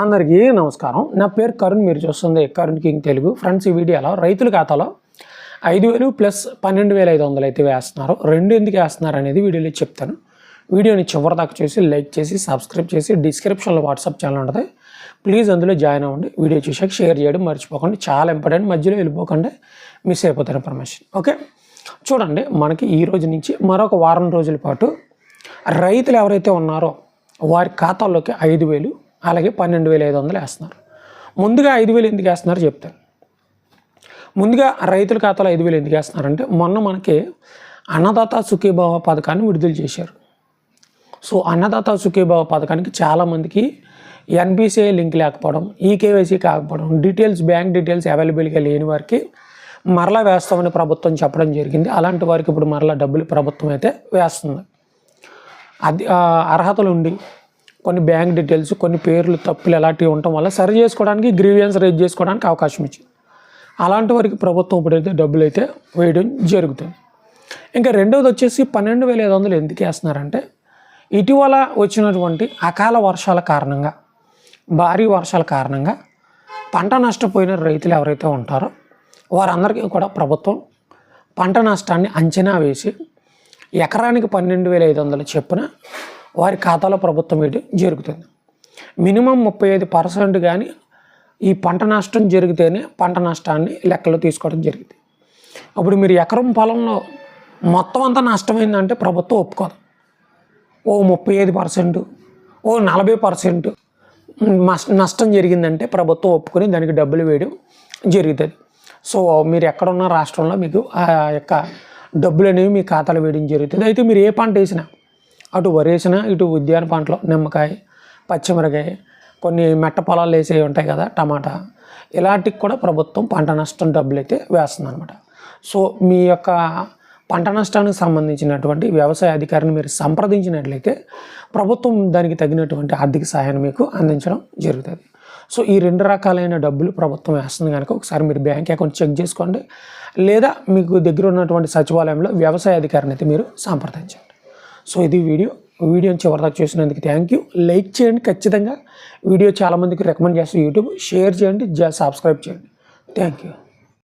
అందరికీ నమస్కారం. నా పేరు కరుణ్ మీరు చూస్తుంది కరుణ్ కింగ్ తెలుగు. ఫ్రెండ్స్ ఈ వీడియోలో రైతుల ఖాతాలో ఐదు వేలు ప్లస్ పన్నెండు వేల ఐదు వందలు అయితే వేస్తున్నారు. రెండు ఎందుకు వేస్తున్నారు అనేది వీడియోలో చెప్తాను. వీడియోని చివరి దాకా చూసి లైక్ చేసి సబ్స్క్రైబ్ చేసి డిస్క్రిప్షన్లో వాట్సాప్ ఛానల్ ఉంటుంది. ప్లీజ్ అందులో జాయిన్ అవ్వండి. వీడియో చూసాక షేర్ చేయడం మర్చిపోకండి. చాలా ఇంపార్టెంట్. మధ్యలో వెళ్ళిపోకండి. మిస్ అయిపోతారు ఇన్ఫర్మేషన్. ఓకే? చూడండి మనకి ఈ రోజు నుంచి మరొక వారం రోజుల పాటు రైతులు ఎవరైతే ఉన్నారో వారి ఖాతాల్లోకి ఐదు వేలు అలాగే పన్నెండు వేల ఐదు వందలు వేస్తున్నారు. ముందుగా ఐదు వేలు ఎందుకు వేస్తున్నారు చెప్తాను. ముందుగా రైతుల ఖాతాలో ఐదు వేలు ఎందుకు వేస్తున్నారంటే మొన్న మనకి అన్నదాత సుఖీభావ పథకాన్ని విడుదల చేశారు. సో అన్నదాత సుఖీభావ పథకానికి చాలామందికి ఎన్బిసిఐ లింక్ లేకపోవడం ఈకేవైసీ కాకపోవడం డీటెయిల్స్ బ్యాంక్ డీటెయిల్స్ అవైలబుల్గా లేని వారికి మరలా వేస్తామని ప్రభుత్వం చెప్పడం జరిగింది. అలాంటి వారికి ఇప్పుడు మరలా డబ్బులు ప్రభుత్వం అయితే వేస్తుంది. అది అర్హతలు ఉండి కొన్ని బ్యాంక్ డీటెయిల్స్ కొన్ని పేర్లు తప్పులు ఎలాంటివి ఉండటం వల్ల సరి చేసుకోవడానికి గ్రీవియన్స్ రేజ్ చేసుకోవడానికి అవకాశం ఇచ్చింది. అలాంటి వారికి ప్రభుత్వం ఇప్పుడైతే డబ్బులు అయితే వేయడం జరుగుతుంది. ఇంకా రెండవది వచ్చేసి పన్నెండు వేల ఐదు వందలు ఎందుకు వేస్తున్నారంటే ఇటీవల వచ్చినటువంటి అకాల వర్షాల కారణంగా భారీ వర్షాల కారణంగా పంట నష్టపోయిన రైతులు ఎవరైతే ఉంటారో వారందరికీ కూడా ప్రభుత్వం పంట నష్టాన్ని అంచనా వేసి ఎకరానికి పన్నెండు వేల ఐదు వందల చొప్పున వారి ఖాతాలో ప్రభుత్వం వేయడం జరుగుతుంది. మినిమం ముప్పై ఐదు పర్సెంట్ కానీ ఈ పంట నష్టం జరిగితేనే పంట నష్టాన్ని లెక్కలో తీసుకోవడం జరిగింది. అప్పుడు మీరు ఎకరం పొలంలో మొత్తం అంతా నష్టమైందంటే ప్రభుత్వం ఒప్పుకోదు. ఓ ముప్పై ఐదు పర్సెంట్ ఓ నలభై పర్సెంట్ నష్టం జరిగిందంటే ప్రభుత్వం ఒప్పుకొని దానికి డబ్బులు వేయడం జరుగుతుంది. సో మీరు ఎక్కడున్న రాష్ట్రంలో మీకు ఆ యొక్క డబ్బులు అనేవి మీ ఖాతాలో వేయడం జరుగుతుంది. అయితే మీరు ఏ పంట వేసినా అటు వరేసిన ఇటు ఉద్యాన పంటలు నిమ్మకాయ పచ్చిమిరకాయ కొన్ని మెట్ట పొలాలు వేసేవి ఉంటాయి కదా టమాటా. ఇలాంటికి కూడా ప్రభుత్వం పంట నష్టం డబ్బులు అయితే వేస్తుంది అనమాట సో మీ యొక్క పంట నష్టానికి సంబంధించినటువంటి వ్యవసాయ అధికారిని మీరు సంప్రదించినట్లయితే ప్రభుత్వం దానికి తగినటువంటి ఆర్థిక సహాయాన్ని మీకు అందించడం జరుగుతుంది. సో ఈ రెండు రకాలైన డబ్బులు ప్రభుత్వం వేస్తుంది కనుక ఒకసారి మీరు బ్యాంక్ అకౌంట్ చెక్ చేసుకోండి. లేదా మీకు దగ్గర ఉన్నటువంటి సచివాలయంలో వ్యవసాయ అధికారిని అయితే మీరు సంప్రదించండి. సో ఇది వీడియో. వీడియోని చివరిదాకా చూసినందుకు థ్యాంక్ యూ లైక్ చేయండి ఖచ్చితంగా. వీడియో చాలామందికి రికమెండ్ చేస్తే యూట్యూబ్. షేర్ చేయండి. సబ్స్క్రైబ్ చేయండి. Thank you